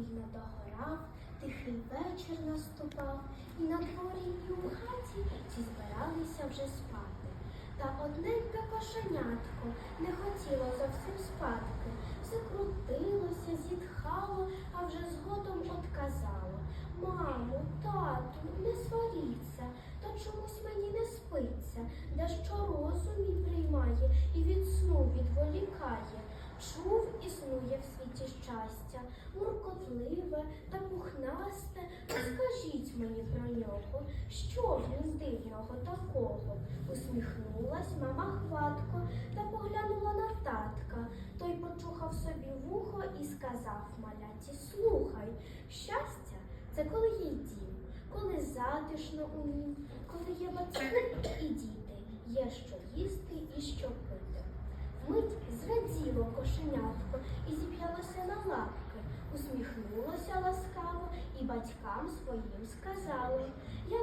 повільно догорав, тихий вечір наступав, і на дворі і у хаті всі збиралися вже спати. Та одненьке кошенятко не хотіло зовсім спадки. Все крутилося, зітхало, а вже згодом отказало. Мамо, тату, не сваріться, та чомусь мені не спиться, дещо розум мій приймає і від сну відволікає. Чув існує в світі щастя, муркотливе та пухнасте. Скажіть мені про нього, що в нім дивного такого? Усміхнулась мама хватко та поглянула на татка. Той почухав собі вухо і сказав маляці, слухай, щастя це коли є дім, коли затишно у нім, коли є батьки і діти, є що кошенятко і зіп'ялося на лапки, усміхнулося ласкаво і батькам своїм сказало Я